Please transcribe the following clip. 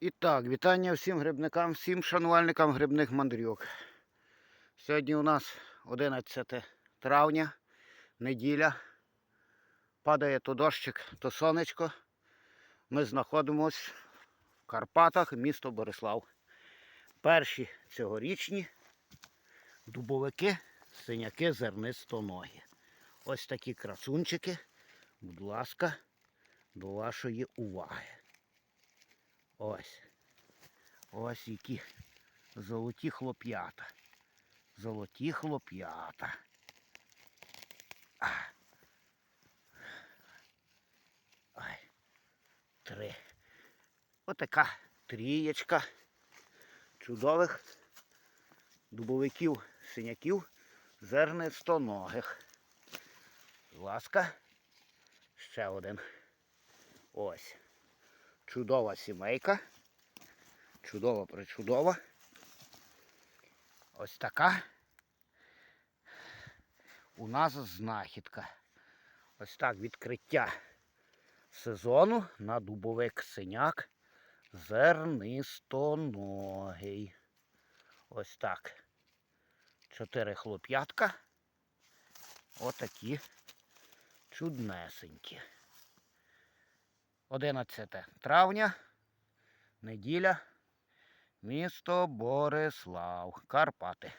І так, вітання всім грибникам, всім шанувальникам грибних мандрівок. Сьогодні у нас 11 травня, неділя. Падає то дощик, то сонечко. Ми знаходимося в Карпатах, місто Борислав. Перші цьогорічні дубовики, синяки, зернистоногі. Ось такі красунчики. Будь ласка, до вашої уваги. Ось. Ось які золоті хлоп'ята. Золоті хлоп'ята. Ой. Три. Отака трієчка чудових дубовиків, синяків, зернистоногих. Будь ласка, ще один. Ось. Чудова сімейка. Чудова причудова. Ось така. У нас знахідка. Ось так відкриття сезону на дубовик синяк зернистоногий. Ось так. Чотири хлоп'ятка. Отакі чуднесенькі. 11 травня, неділя, місто Борислав, Карпати.